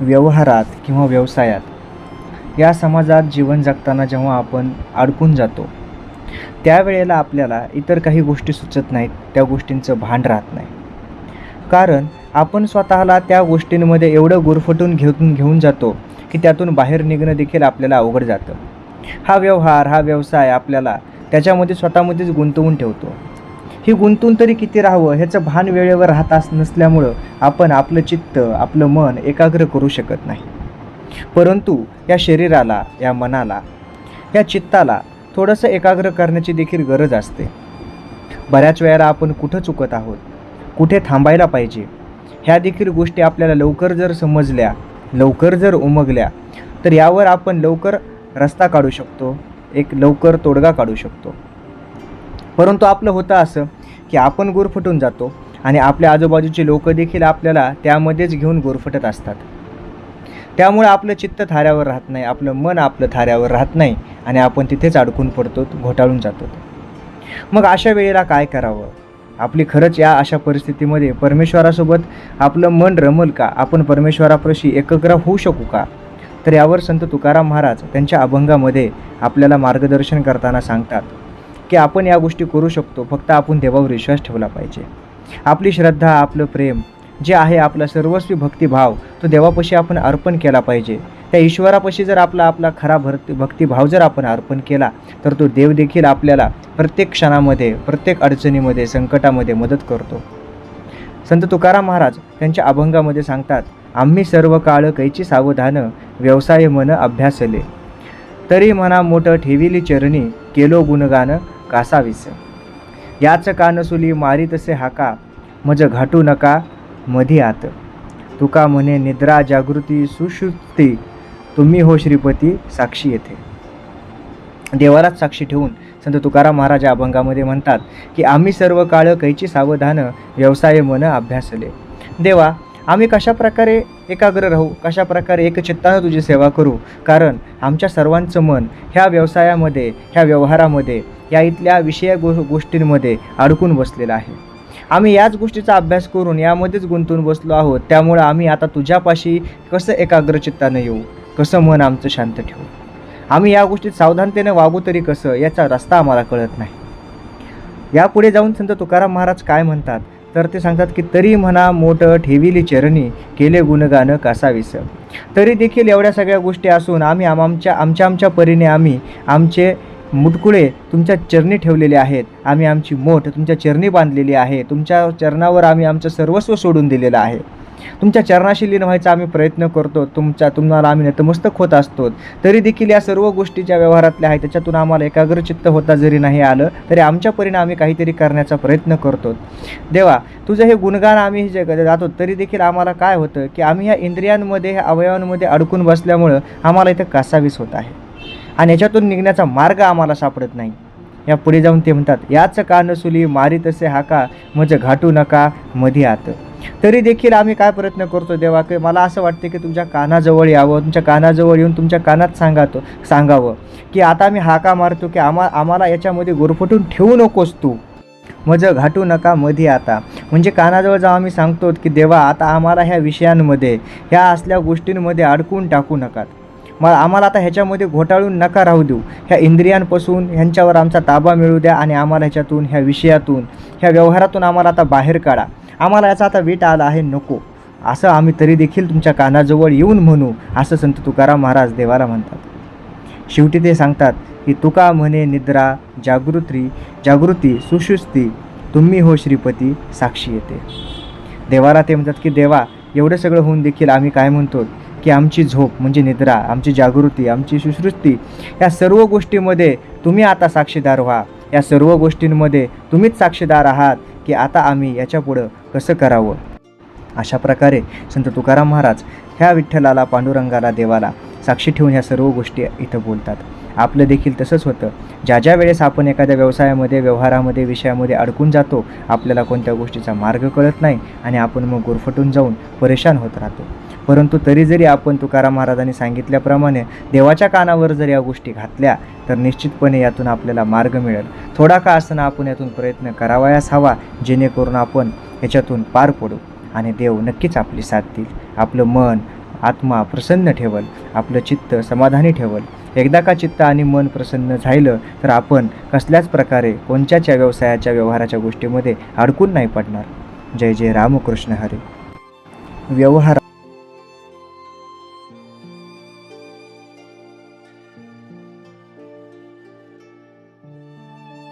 व्यवहारात किंवा व्यवसायात. या समाजात जीवन जगताना जेव्हा आपण अडकून जातो त्यावेळेला आपल्याला इतर काही गोष्टी सुचत नाहीत त्या गोष्टींचं भान राहत नाही. कारण आपण स्वतःला त्या गोष्टींमध्ये एवढं गुरफटून घेऊन घेऊन जातो की त्यातून बाहेर निघणं देखील आपल्याला अवघड जातं. हा व्यवहार हा व्यवसाय आपल्याला त्याच्यामध्ये स्वतःमध्येच गुंतवून ठेवतो. ही गुंतून तरी किती राहावं ह्याचं भान वेळेवर राहत नसल्यामुळं आपण आपलं चित्त आपलं मन एकाग्र करू शकत नाही. परंतु या शरीराला या मनाला या चित्ताला थोडंसं एकाग्र करण्याची देखील गरज असते. बऱ्याच वेळेला आपण कुठं चुकत आहोत कुठे थांबायला पाहिजे ह्या देखील गोष्टी आपल्याला लवकर जर समजल्या लवकर जर उमगल्या तर यावर आपण लवकर रस्ता काढू शकतो एक लवकर तोडगा काढू शकतो. परंतु आपलं होतं असं की आपण गुरफटून जातो आणि आपल्या आजूबाजूचे लोक देखील आपल्याला त्यामध्येच घेऊन गुरफटत असतात. त्यामुळे आपलं चित्त थाऱ्यावर राहत नाही आपलं मन आपलं थाऱ्यावर राहत नाही आणि आपण तिथेच अडकून पडतो घोटाळून जातो. मग अशा वेळेला काय करावं? आपली खरंच या अशा परिस्थितीमध्ये परमेश्वरासोबत आपलं मन रमल का? आपण परमेश्वरापाशी एकग्र होऊ शकू का? तर यावर संत तुकाराम महाराज त्यांच्या अभंगामध्ये आपल्याला मार्गदर्शन करताना सांगतात. की आपण या गोष्टी करू शकतो. फक्त आपण देवावर विश्वास ठेवला पाहिजे. आपली श्रद्धा आपलं प्रेम जे आहे आपला सर्वस्वी भक्तिभाव तो देवापाशी आपण अर्पण केला पाहिजे. त्या ईश्वरापाशी जर आपला आपला खरा भर भक्तिभाव जर आपण अर्पण केला तर तो देव देखील आपल्याला प्रत्येक क्षणामध्ये प्रत्येक अडचणीमध्ये संकटामध्ये मदत करतो. संत तुकाराम महाराज त्यांच्या अभंगामध्ये सांगतात आम्ही सर्व काळ कैची सावधानं व्यवसाय मन अभ्यासले. तरी म्हणा मोठं ठेविली चरणी केलो गुणगान कासावीस. याच कानसुली मारी तसे हाका मज घाटू नका मधी आत तुका म्हणे निद्रा जागृती सुश्रुती तुम्ही हो श्रीपती साक्षी येथे. देवालाच साक्षी ठेवून संत तुकाराम महाराज या अभंगामध्ये म्हणतात की आम्ही सर्व काळ कैची सावधान व्यवसाय मन अभ्यासले. देवा आम्ही कशा प्रकारे एकाग्र राहू? कशा प्रकारे एकचित्तानं तुझी सेवा करू? कारण आमच्या सर्वांचं मन ह्या व्यवसायामध्ये ह्या व्यवहारामध्ये या इथल्या विषय गो गोष्टींमध्ये अडकून बसलेलं आहे. आम्ही याच गोष्टीचा अभ्यास करून यामध्येच गुंतून बसलो आहोत. त्यामुळं आम्ही आता तुझ्यापाशी कसं एकाग्रचित्तानं येऊ? कसं मन आमचं शांत ठेवू? आम्ही या गोष्टीत सावधानतेने वागू तरी कसं? याचा रस्ता आम्हाला कळत नाही. यापुढे जाऊन संत तुकाराम महाराज काय म्हणतात? तर ते सांगतात की तरी म्हणा मोठं ठेविली चरणी केले गुणगानं कासावीस. तरी देखील एवढ्या सगळ्या गोष्टी असून आम्ही आम आमच्या आमच्या आमच्या परीने आम्ही आमचे मुटकुळे तुमच्या चरणी ठेवलेले आहेत. आम्ही आमची मोठ तुमच्या चरणी बांधलेली आहे. तुमच्या चरणावर आम्ही आमचं सर्वस्व सोडून दिलेलं आहे. तुमच्या चरणाशी लीन व्हायचा आम्ही प्रयत्न करतो. तुमच्या तुम्हाला आम्ही नतमस्तक होत असतो. तरी देखील या सर्व गोष्टी ज्या व्यवहारातल्या आहेत त्याच्यातून आम्हाला एकाग्रचित्त होता जरी नाही आलं तरी आमच्या परीने आम्ही काहीतरी करण्याचा प्रयत्न करतो. देवा तुझं हे गुणगान आम्ही जे जातो तरी देखील आम्हाला काय होतं की आम्ही ह्या इंद्रियांमध्ये ह्या अवयवांमध्ये अडकून बसल्यामुळं आम्हाला इथं कासावीस होत आहे. आणि याच्यातून निघण्याचा मार्ग आम्हाला सापडत नाही. या पुढे जाऊन ते म्हणतात याच का नसुली मारी तसे हाका म्हणजे घाटू नका मधी आत. तरी देखील आम्ही काय प्रयत्न करतो देवा की मला असं वाटते की तुमच्या कानाजवळ यावं तुमच्या कानाजवळ येऊन तुमच्या कानात सांगातो सांगावं. की आता आम्ही हाका मारतो की आम्हा आम्हाला याच्यामध्ये गोरफटून ठेवू नकोस तू. मज घाटू नका मध्ये आता. म्हणजे कानाजवळ जाऊन आम्ही सांगतो की देवा आता आम्हाला ह्या विषयांमध्ये ह्या असल्या गोष्टींमध्ये अडकून टाकू नका. मग आम्हाला आता ह्याच्यामध्ये घोटाळून नका राहू देऊ. ह्या इंद्रियांपासून ह्यांच्यावर आमचा ताबा मिळू द्या आणि आम्हाला ह्याच्यातून ह्या विषयातून ह्या व्यवहारातून आम्हाला आता बाहेर काढा. आम्हाला याचा आता वेट आला आहे नको. असं आम्ही तरी देखील तुमच्या कानाजवळ येऊन म्हणू असं संत तुकाराम महाराज देवाला म्हणतात. शेवटी ते सांगतात की तुका म्हणे निद्रा जागृती जागृती सुशुस्ती तुम्ही हो श्रीपती साक्षी येते. देवाला ते म्हणतात की देवा एवढं सगळं होऊन देखील आम्ही काय म्हणतो की आमची झोप म्हणजे निद्रा आमची जागृती आमची सुसृष्टी या सर्व गोष्टीमध्ये तुम्ही आता साक्षीदार व्हा. या सर्व गोष्टींमध्ये तुम्हीच साक्षीदार आहात. की आता आम्ही याच्यापुढं कसं करावं? अशा प्रकारे संत तुकाराम महाराज ह्या विठ्ठलाला पांडुरंगाला देवाला साक्षी ठेवून ह्या सर्व गोष्टी इथं बोलतात. आपलं देखील तसंच होतं. ज्या ज्या वेळेस आपण एखाद्या व्यवसायामध्ये व्यवहारामध्ये विषयामध्ये अडकून जातो आपल्याला कोणत्या गोष्टीचा मार्ग कळत नाही आणि आपण मग गुरफटून जाऊन परेशान होत राहतो. परंतु तरी जरी आपण तुकाराम महाराजांनी सांगितल्याप्रमाणे देवाच्या कानावर जर या गोष्टी घातल्या तर निश्चितपणे यातून आपल्याला मार्ग मिळेल. थोडा का असताना आपण यातून प्रयत्न करावयास हवा जेणेकरून आपण याच्यातून पार पडू. आणि देव नक्कीच आपली साथ देईल. आपलं मन आत्मा प्रसन्न ठेवल. आपलं चित्त समाधानी ठेवल. एकदा का चित्त आणि मन प्रसन्न झालं तर आपण कसल्याच प्रकारे कोणत्याच्या व्यवसायाच्या व्यवहाराच्या गोष्टीमध्ये अडकून नाही पडणार. जय जय रामकृष्ण हरे. व्यवहार